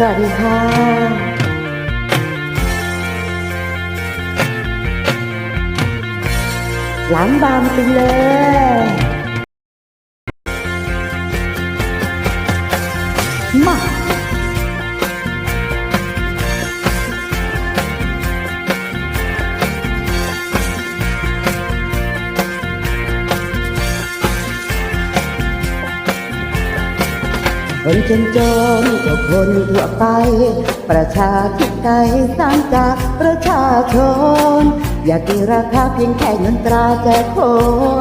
สวัสดีค่ะหลานบางไปเลยมา คนจนจนก็คนทั่วไป ประชาธิปไตยสร้างจากประชาชน อย่าตีราคาเพียงแค่เงินตราแจกค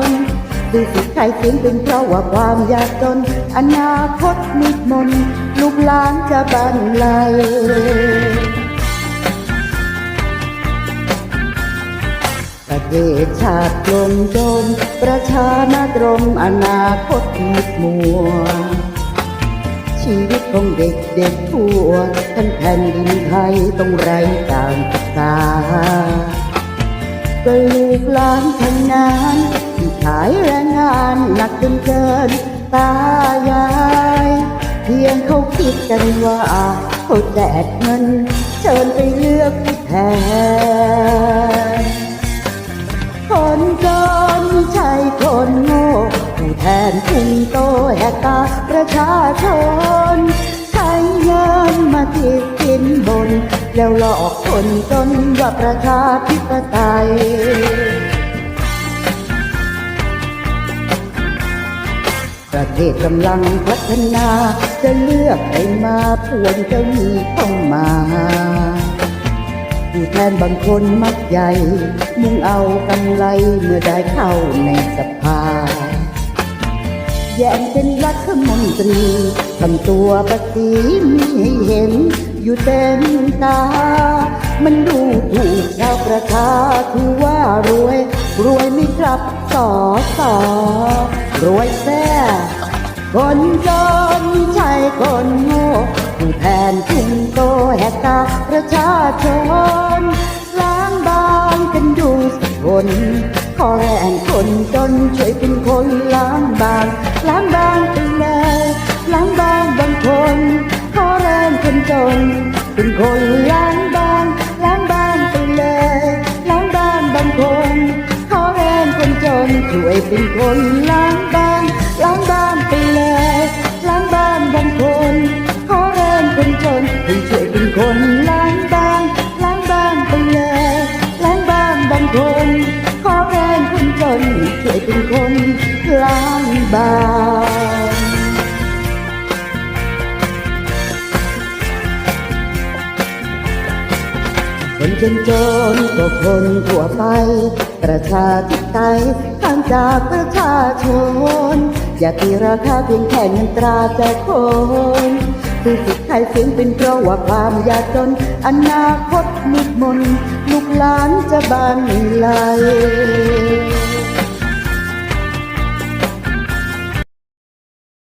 นดูสิใครเสียงเป็นเพราะว่าความยากจน อนาคตมิดมนลูกหลานจะบันไลประเทศชาติกลมจมประชานาตรมอนาคตมิดมัว ชีวิตของเด็กเด็กทั่วทั้งแผ่นดินไทยต้องไร้การศึกษาก็ลูกหลานทั้งนั้นที่ขายแรงงานหนักจนเกินตายาย เพียงเขาคิดกันว่าเขาแจกเงิน เชิญไปเลือกผู้แทน แทนคุงโตแหกตาประชาชนใช้เงินมาติดสินบน แล้วหลอกคนจนว่าประชาธิปไตยประเทศกำลังพัฒนา จะเลือกใครมาพวนจะมีเข้ามาผู้แทนบางคนมักใหญ่ มุ่งเอากำไรเมื่อได้เข้าในสภา แย่งเป็นรัฐมนตรีทำตัวประสีมีให้เห็น อยู่เต็มตา มันดูถูกชาวประชาถือว่ารวย รวยไม่กลับสอสอรวยแท้คนจนใช่คนโง่ผู้แทนทุ่งโตแหกตาประชาชนล้างบางกันดูสักคน อแรงคนจนช่วยเป็นคนล้างบางล้างบางไปเลยล้างบางบางคนขอแรงคนจน เป็นคนล้างบางล้างบางไปเลยล้างบางบางคนขอแรงคนจนช่วยเป็นคนล้างบางล้างบางไปเลยล้างบางบางคนขอแรงคนจนให้ช่วยเป็นคน จนช่วยเป็นคนล้างบางคนจนจนก็คนทั่วไป ประชาธิปไตยทางจากประชาชน อย่าตีราคาเพียงแค่เงินตราแจกคนคือสิทธิ์ใครเสียงเป็นเพราะว่าความยากจน อนาคตมืดมน ลูกหลานจะบันไล